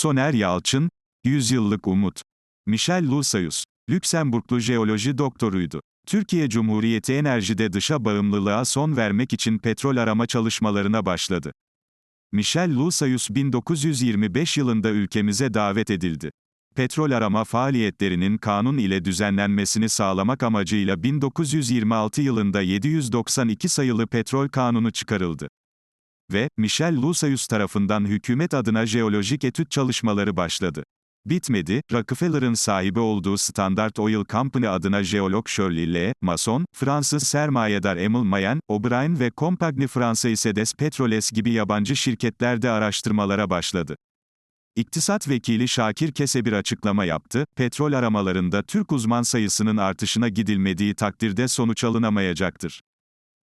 Soner Yalçın, Yüzyıllık Umut. Michel Lusayus, Lüksemburglu jeoloji doktoruydu. Türkiye Cumhuriyeti enerjide dışa bağımlılığa son vermek için petrol arama çalışmalarına başladı. Michel Lusayus 1925 yılında ülkemize davet edildi. Petrol arama faaliyetlerinin kanun ile düzenlenmesini sağlamak amacıyla 1926 yılında 792 sayılı petrol kanunu çıkarıldı. Ve, Michel Lusayus tarafından hükümet adına jeolojik etüt çalışmaları başladı. Bitmedi, Rockefeller'ın sahibi olduğu Standard Oil Company adına jeolog Shirley L. Mason, Fransız sermayedar Emil Mayen, O'Brien ve Compagnie Française des Petroles gibi yabancı şirketler de araştırmalara başladı. İktisat vekili Şakir Kese bir açıklama yaptı, petrol aramalarında Türk uzman sayısının artışına gidilmediği takdirde sonuç alınamayacaktır.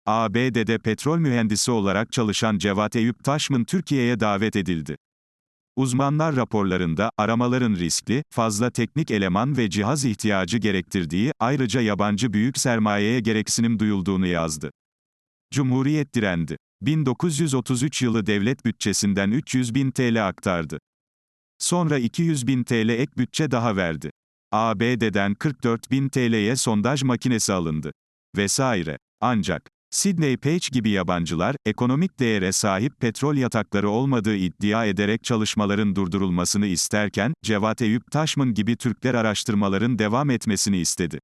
ABD'de petrol mühendisi olarak çalışan Cevat Eyüp Taşman Türkiye'ye davet edildi. Uzmanlar raporlarında, aramaların riskli, fazla teknik eleman ve cihaz ihtiyacı gerektirdiği, ayrıca yabancı büyük sermayeye gereksinim duyulduğunu yazdı. Cumhuriyet direndi. 1933 yılı devlet bütçesinden 300 bin TL aktardı. Sonra 200 bin TL ek bütçe daha verdi. ABD'den 44 bin TL'ye sondaj makinesi alındı. Vesaire. Ancak, Sidney Page gibi yabancılar, ekonomik değere sahip petrol yatakları olmadığı iddia ederek çalışmaların durdurulmasını isterken, Cevat Eyüp Taşman gibi Türkler araştırmaların devam etmesini istedi.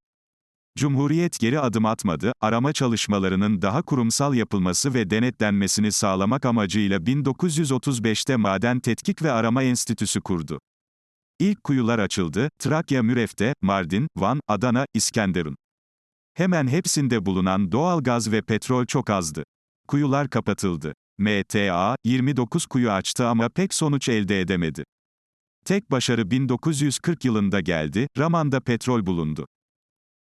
Cumhuriyet geri adım atmadı, arama çalışmalarının daha kurumsal yapılması ve denetlenmesini sağlamak amacıyla 1935'te Maden Tetkik ve Arama Enstitüsü kurdu. İlk kuyular açıldı, Trakya Müref'te, Mardin, Van, Adana, İskenderun. Hemen hepsinde bulunan doğal gaz ve petrol çok azdı. Kuyular kapatıldı. MTA, 29 kuyu açtı ama pek sonuç elde edemedi. Tek başarı 1940 yılında geldi, Raman'da petrol bulundu.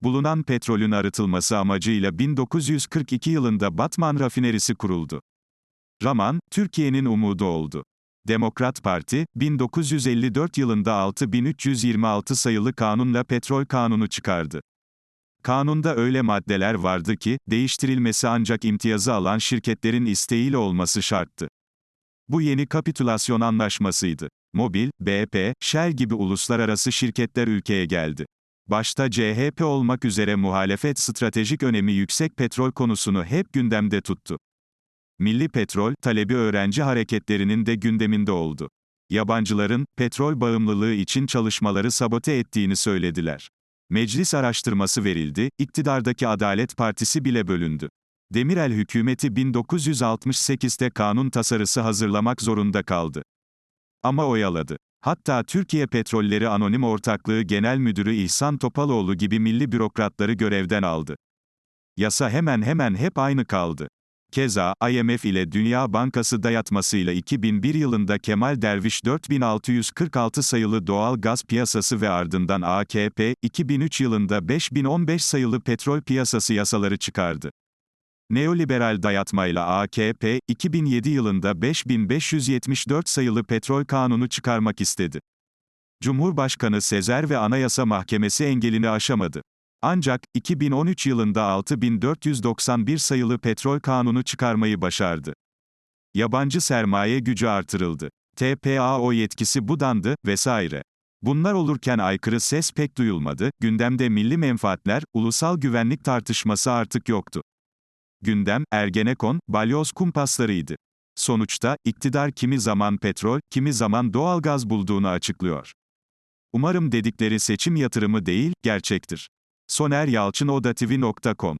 Bulunan petrolün arıtılması amacıyla 1942 yılında Batman rafinerisi kuruldu. Raman, Türkiye'nin umudu oldu. Demokrat Parti, 1954 yılında 6326 sayılı kanunla petrol kanunu çıkardı. Kanunda öyle maddeler vardı ki, değiştirilmesi ancak imtiyazı alan şirketlerin isteğiyle olması şarttı. Bu yeni kapitülasyon anlaşmasıydı. Mobil, BP, Shell gibi uluslararası şirketler ülkeye geldi. Başta CHP olmak üzere muhalefet stratejik önemi yüksek petrol konusunu hep gündemde tuttu. Milli petrol talebi öğrenci hareketlerinin de gündeminde oldu. Yabancıların, petrol bağımlılığı için çalışmaları sabote ettiğini söylediler. Meclis araştırması verildi, iktidardaki Adalet Partisi bile bölündü. Demirel hükümeti 1968'te kanun tasarısı hazırlamak zorunda kaldı. Ama oyaladı. Hatta Türkiye Petrolleri Anonim Ortaklığı Genel Müdürü İhsan Topaloğlu gibi milli bürokratları görevden aldı. Yasa hemen hemen hep aynı kaldı. Keza, IMF ile Dünya Bankası dayatmasıyla 2001 yılında Kemal Derviş 4646 sayılı doğal gaz piyasası ve ardından AKP, 2003 yılında 5015 sayılı petrol piyasası yasaları çıkardı. Neoliberal dayatmayla AKP, 2007 yılında 5574 sayılı petrol kanunu çıkarmak istedi. Cumhurbaşkanı Sezer ve Anayasa Mahkemesi engelini aşamadı. Ancak, 2013 yılında 6491 sayılı petrol kanunu çıkarmayı başardı. Yabancı sermaye gücü artırıldı. TPAO yetkisi budandı, vesaire. Bunlar olurken aykırı ses pek duyulmadı, gündemde milli menfaatler, ulusal güvenlik tartışması artık yoktu. Gündem, Ergenekon, balyoz kumpaslarıydı. Sonuçta, iktidar kimi zaman petrol, kimi zaman doğalgaz bulduğunu açıklıyor. Umarım dedikleri seçim yatırımı değil, gerçektir. Soner Yalçın Odatv.com